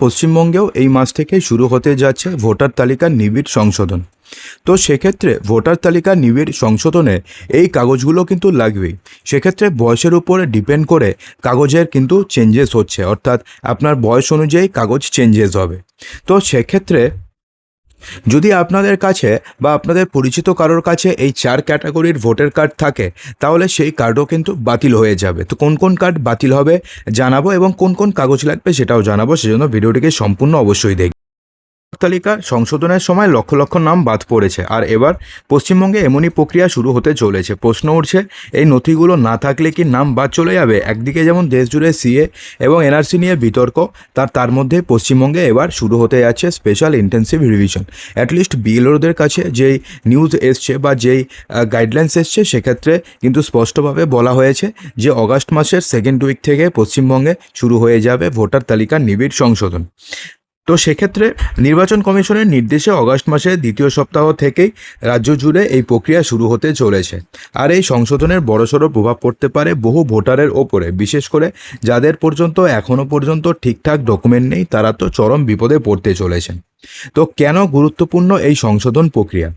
পশ্চিমবঙ্গেও এই মাস থেকে শুরু হতে যাচ্ছে ভোটার তালিকার নিবিড় সংশোধন। তো সেক্ষেত্রে ভোটার তালিকা নিবিড় সংশোধনে এই কাগজগুলো কিন্তু লাগবেই। সেক্ষেত্রে বয়সের উপরে ডিপেন্ড করে কাগজের কিন্তু চেঞ্জেস হচ্ছে। অর্থাৎ আপনার বয়স অনুযায়ী কাগজ চেঞ্জেস হবে। তো সেক্ষেত্রে যদি আপনাদের কাছে বা আপনাদের পরিচিত কারোর কাছে এই চার ক্যাটাগরির ভোটার কার্ড থাকে, তাহলে সেই কার্ডও কিন্তু বাতিল হয়ে যাবে। তো কোন কোন কার্ড বাতিল হবে জানাব এবং কোন কোন কাগজ লাগবে সেটাও জানাব, সেজন্য ভিডিওটিকে সম্পূর্ণ অবশ্যই দেখবে তালিকা সংশোধনের সময় লক্ষ লক্ষ নাম বাদ পড়েছে। আর এবার পশ্চিমবঙ্গে এমনই প্রক্রিয়া শুরু হতে চলেছে। প্রশ্ন উঠছে, এই নথিগুলো না থাকলে কি নাম বাদ চলে যাবে? একদিকে যেমন দেশ জুড়ে সিএ এবং এনআরসি নিয়ে বিতর্ক, তার তার মধ্যে পশ্চিমবঙ্গে এবার শুরু হতে যাচ্ছে স্পেশাল ইন্টেন্সিভ রিভিশন। অ্যাটলিস্ট বিএলওদের কাছে যেই নিউজ এসছে বা যেই গাইডলাইন্স এসছে, সেক্ষেত্রে কিন্তু স্পষ্টভাবে বলা হয়েছে যে অগাস্ট মাসের সেকেন্ড উইক থেকে পশ্চিমবঙ্গে শুরু হয়ে যাবে ভোটার তালিকার নিবিড় সংশোধন। তো সেক্ষেত্রে নির্বাচন কমিশনের নির্দেশে অগাস্ট মাসের দ্বিতীয় সপ্তাহ থেকেই রাজ্য জুড়ে এই প্রক্রিয়া শুরু হতে চলেছে। আর এই সংশোধনের বড়সড় প্রভাব পড়তে পারে বহু ভোটারের ওপরে, বিশেষ করে যাদের পর্যন্ত এখনও পর্যন্ত ঠিকঠাক ডকুমেন্ট নেই, তারা তো চরম বিপদে পড়তে চলেছেন। তো কেন গুরুত্বপূর্ণ এই সংশোধন প্রক্রিয়া?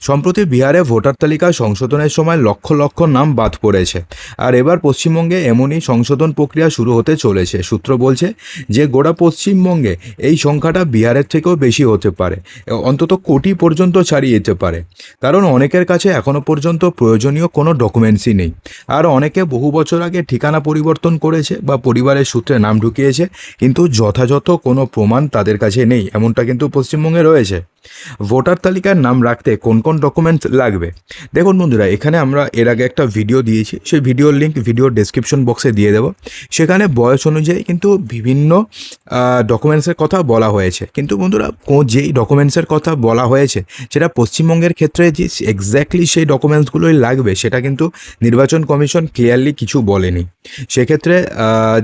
সম্প্রতি বিহারে ভোটার তালিকা সংশোধনের সময় লক্ষ লক্ষ নাম বাদ পড়েছে। আর এবার পশ্চিমবঙ্গে এমনই সংশোধন প্রক্রিয়া শুরু হতে চলেছে। সূত্র বলছে যে, গোটা পশ্চিমবঙ্গে এই সংখ্যাটা বিহারের থেকেও বেশি হতে পারে। অন্তত কোটি পর্যন্ত ছাড়িয়ে যেতে পারে। কারণ অনেকের কাছে এখনও পর্যন্ত প্রয়োজনীয় কোনো ডকুমেন্টসই নেই। আর অনেকে বহু বছর আগে ঠিকানা পরিবর্তন করেছে বা পরিবারের সূত্রে নাম ঢুকিয়েছে, কিন্তু যথাযথ কোনো প্রমাণ তাদের কাছে নেই। এমনটা কিন্তু পশ্চিমবঙ্গে রয়েছে। ভোটার তালিকার নাম রাখতে কোন কোন ডকুমেন্টস লাগবে? দেখুন বন্ধুরা, এখানে আমরা এর আগে একটা ভিডিও দিয়েছি, সেই ভিডিওর লিঙ্ক ভিডিওর ডেসক্রিপশন বক্সে দিয়ে দেবো। সেখানে বয়স অনুযায়ী কিন্তু বিভিন্ন ডকুমেন্টসের কথা বলা হয়েছে। কিন্তু বন্ধুরা যেই ডকুমেন্টসের কথা বলা হয়েছে, সেটা পশ্চিমবঙ্গের ক্ষেত্রে যে এক্স্যাক্টলি সেই ডকুমেন্টসগুলোই লাগবে, সেটা কিন্তু নির্বাচন কমিশন ক্লিয়ারলি কিছু বলেনি। সেক্ষেত্রে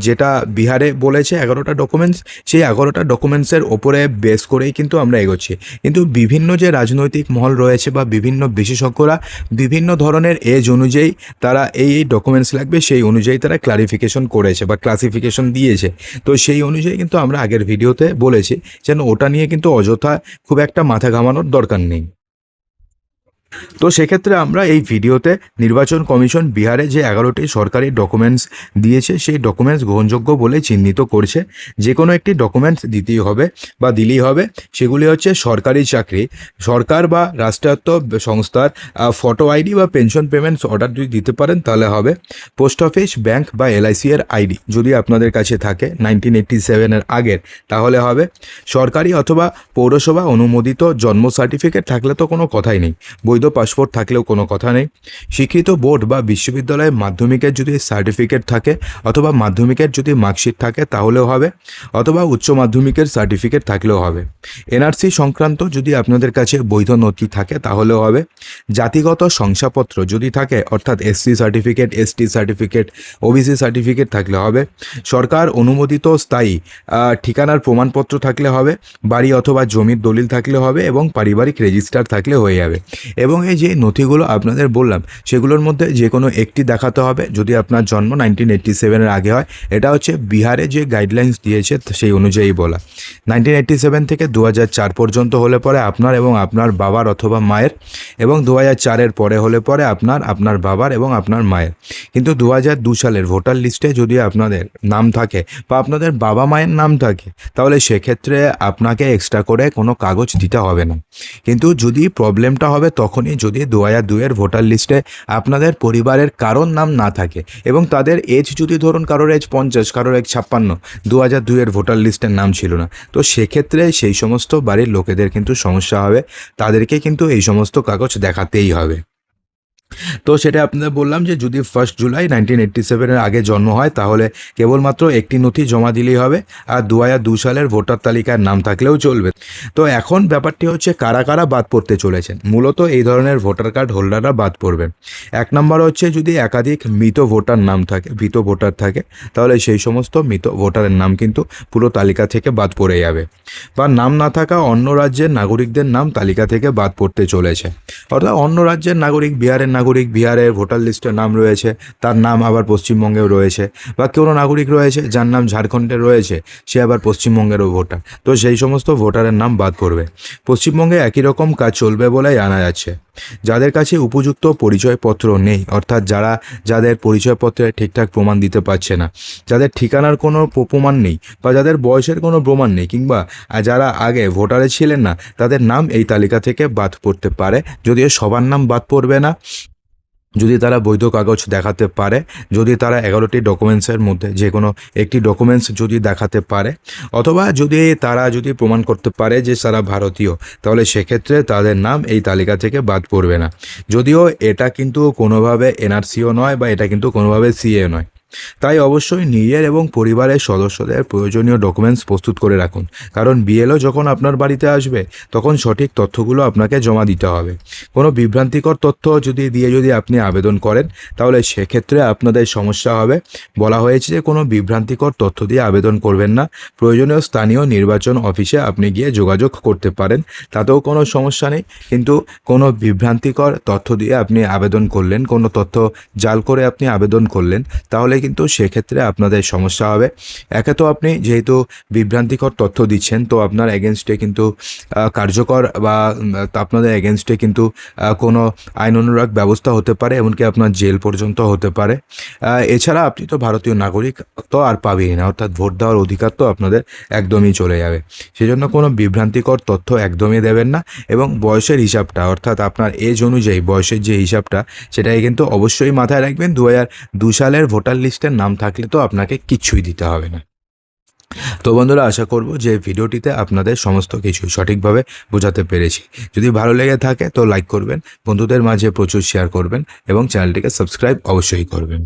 যেটা বিহারে বলেছে এগারোটা ডকুমেন্টস সেই এগারোটা ডকুমেন্টসের ওপরে বেস করেই কিন্তু আমরা এগোচ্ছি। কিন্তু বিভিন্ন যে রাজনৈতিক মহল রয়েছে বা বিভিন্ন বিশেষজ্ঞরা বিভিন্ন ধরনের এজ অনুযায়ী তারা এই এই ডকুমেন্টস লাগবে, সেই অনুযায়ী তারা ক্লারিফিকেশন করেছে বা ক্লাসিফিকেশন দিয়েছে। তো সেই অনুযায়ী কিন্তু আমরা আগের ভিডিওতে বলেছি যেন ওটা নিয়ে কিন্তু অযথা খুব একটা মাথা ঘামানোর দরকার নেই। তো সেক্ষেত্রে আমরা এই ভিডিওতে নির্বাচন কমিশন বিহারে যে এগারোটি সরকারি ডকুমেন্টস দিয়েছে, সেই ডকুমেন্টস গ্রহণযোগ্য বলে চিহ্নিত করছে। যে কোনো একটি ডকুমেন্টস দিতেই হবে বা দিলেই হবে। সেগুলি হচ্ছে সরকারি চাকরি। সরকার বা রাষ্ট্রায়ত্ত সংস্থার ফটো আইডি বা পেনশন পেমেন্টস অর্ডার যদি দিতে পারেন, তাহলে হবে। পোস্ট অফিস ব্যাংক বা এলআইসি এর আইডি যদি আপনাদের কাছে থাকে নাইনটিন এইটটি সেভেনের আগের, তাহলে হবে। সরকারি অথবা পৌরসভা অনুমোদিত জন্ম সার্টিফিকেট থাকলে তো কোনো কথাই নেই। পাসপোর্ট থাকলেও কোনো কথা নেই। শিক্ষিত বোর্ড বা বিশ্ববিদ্যালয়ে মাধ্যমিকের যদি সার্টিফিকেট থাকে অথবা মাধ্যমিকের যদি মার্কশিট থাকে তাহলেও হবে, অথবা উচ্চ মাধ্যমিকের সার্টিফিকেট থাকলেও হবে। এনআরসি সংক্রান্ত যদি আপনাদের কাছে বৈধ নথি থাকে তাহলেও হবে। জাতিগত শংসাপত্র যদি থাকে, অর্থাৎ SC certificate, ST certificate, OBC certificate থাকলে হবে। সরকার অনুমোদিত স্থায়ী ঠিকানার প্রমাণপত্র থাকলে হবে। বাড়ি অথবা জমির দলিল থাকলে হবে এবং পারিবারিক রেজিস্টার থাকলে হয়ে যাবে। এবং এই যে নথিগুলো আপনাদের বললাম, সেগুলোর মধ্যে যে কোনো একটি দেখাতে হবে। যদি আপনার জন্ম নাইনটিন এইট্টি সেভেনের আগে হয়, এটা হচ্ছে বিহারে যে গাইডলাইন্স দিয়েছে সেই অনুযায়ী বলা। নাইনটিন এইট্টি সেভেন থেকে দু চার পর্যন্ত হলে পরে আপনার এবং আপনার বাবার অথবা মায়ের, এবং দু হাজার চারের পরে হলে পরে আপনার আপনার বাবার এবং আপনার মায়ের। কিন্তু দু হাজার দু সালের ভোটার লিস্টে যদি আপনাদের নাম থাকে বা আপনাদের বাবা মায়ের নাম থাকে, তাহলে সেক্ষেত্রে আপনাকে এক্সট্রা করে কোনো কাগজ দিতে হবে না। কিন্তু যদি প্রবলেমটা হবে তখনই যদি দু হাজার দুয়ের ভোটার লিস্টে আপনাদের পরিবারের কারোর নাম না থাকে এবং তাদের এজ যদি ধরুন কারোর এজ পঞ্চাশ, কারোর এজ ছাপ্পান্ন দু হাজার দুয়ের ভোটার লিস্টের নাম ছিল না। তো সেক্ষেত্রে সেই সমস্ত বাড়ির লোকেদের কিন্তু সমস্যা হবে, তাদেরকে কিন্তু এই সমস্ত কাগজ দেখাতেই হবে। তো সেটা আপনাদের বললাম যে যদি ফার্স্ট জুলাই নাইনটিন এইট্টি সেভেনের আগে জন্ম হয়, তাহলে কেবলমাত্র একটি নথি জমা দিলেই হবে আর দু হাজার দু সালের ভোটার তালিকার নাম থাকলেও চলবে। তো এখন ব্যাপারটি হচ্ছে কারা কারা বাদ পড়তে চলেছেন? মূলত এই ধরনের ভোটার কার্ড হোল্ডাররা বাদ পড়বেন। এক নম্বর হচ্ছে যদি একাধিক মৃত ভোটার নাম থাকে মৃত ভোটার থাকে, তাহলে সেই সমস্ত মৃত ভোটারের নাম কিন্তু পুরো তালিকা থেকে বাদ পড়ে যাবে। বা নাম না থাকা অন্য রাজ্যের নাগরিকদের নাম তালিকা থেকে বাদ পড়তে চলেছে। অর্থাৎ অন্য রাজ্যের নাগরিক, বিহারের নাগরিক, বিহারের ভোটার লিস্টে নাম রয়েছে, তার নাম আবার পশ্চিমবঙ্গেও রয়েছে বা কোনো নাগরিক রয়েছে যার নাম ঝাড়খণ্ডে রয়েছে, সে আবার পশ্চিমবঙ্গেরও ভোটার। তো সেই সমস্ত ভোটারের নাম বাদ পড়বে। পশ্চিমবঙ্গে একই রকম কাজ চলবে বলেই জানা যাচ্ছে। যাদের কাছে উপযুক্ত পরিচয়পত্র নেই, অর্থাৎ যারা, যাদের পরিচয়পত্রে ঠিকঠাক প্রমাণ দিতে পারছে না, যাদের ঠিকানার কোনো প্রমাণ নেই বা যাদের বয়সের কোনো প্রমাণ নেই কিংবা যারা আগে ভোটারে ছিলেন না, তাদের নাম এই তালিকা থেকে বাদ পড়তে পারে, যদিও সবার নাম বাদ পড়বে না। যদি তারা বৈধ কাগজ দেখাতে পারে, যদি তারা এগারোটি ডকুমেন্টসের মধ্যে যে কোনো একটি ডকুমেন্টস যদি দেখাতে পারে, অথবা যদি তারা যদি প্রমাণ করতে পারে যে তারা ভারতীয়, তাহলে সেক্ষেত্রে তাদের নাম এই তালিকা থেকে বাদ পড়বে না। যদিও এটা কিন্তু কোনোভাবে এনআরসিও নয় বা এটা কিন্তু কোনোভাবে সিএ নয়। তাই অবশ্যই নিজের এবং পরিবারের সদস্যদের প্রয়োজনীয় ডকুমেন্টস প্রস্তুত করে রাখুন। কারণ বিএলও যখন আপনার বাড়িতে আসবে, তখন সঠিক তথ্যগুলো আপনাকে জমা দিতে হবে। কোনো বিভ্রান্তিকর তথ্য যদি দিয়ে যদি আপনি আবেদন করেন, তাহলে সেক্ষেত্রে আপনাদের সমস্যা হবে। বলা হয়েছে যে কোনো বিভ্রান্তিকর তথ্য দিয়ে আবেদন করবেন না। প্রয়োজনীয় স্থানীয় নির্বাচন অফিসে আপনি গিয়ে যোগাযোগ করতে পারেন। তাতেও কোনো সমস্যা নেই। কিন্তু কোনো বিভ্রান্তিকর তথ্য দিয়ে আপনি আবেদন করলেন, কোনো তথ্য জাল করে আপনি আবেদন করলেন, তাহলে কিন্তু সেক্ষেত্রে আপনাদের সমস্যা হবে। একে তো আপনি যেহেতু বিভ্রান্তিকর তথ্য দিচ্ছেন, তো আপনার এগেনস্টে কিন্তু কার্যকর বা আপনাদের এগেনস্টে কিন্তু কোনো আইন অনুরাগ ব্যবস্থা হতে পারে, এমনকি আপনার জেল পর্যন্ত হতে পারে। এছাড়া আপনি তো ভারতীয় নাগরিক, তো আর পাবেই না, অর্থাৎ ভোট দেওয়ার অধিকার তো আপনাদের একদমই চলে যাবে। সেজন্য কোনো বিভ্রান্তিকর তথ্য একদমই দেবেন না, এবং বয়সের হিসাবটা, অর্থাৎ আপনার এজ অনুযায়ী বয়সের যে হিসাবটা, সেটাই কিন্তু অবশ্যই মাথায় রাখবেন। দু সালের ভোটার লিস্টের নাম থাকলে তো আপনাকে কিচ্ছুই দিতে হবে না। তো বন্ধুরা, আশা করব যে ভিডিওটিতে আপনাদের সমস্ত কিছু সঠিকভাবে বোঝাতে পেরেছি। যদি ভালো লেগে থাকে তো লাইক করবেন, বন্ধুদের মাঝে প্রচুর শেয়ার করবেন এবং চ্যানেলটিকে সাবস্ক্রাইব অবশ্যই করবেন।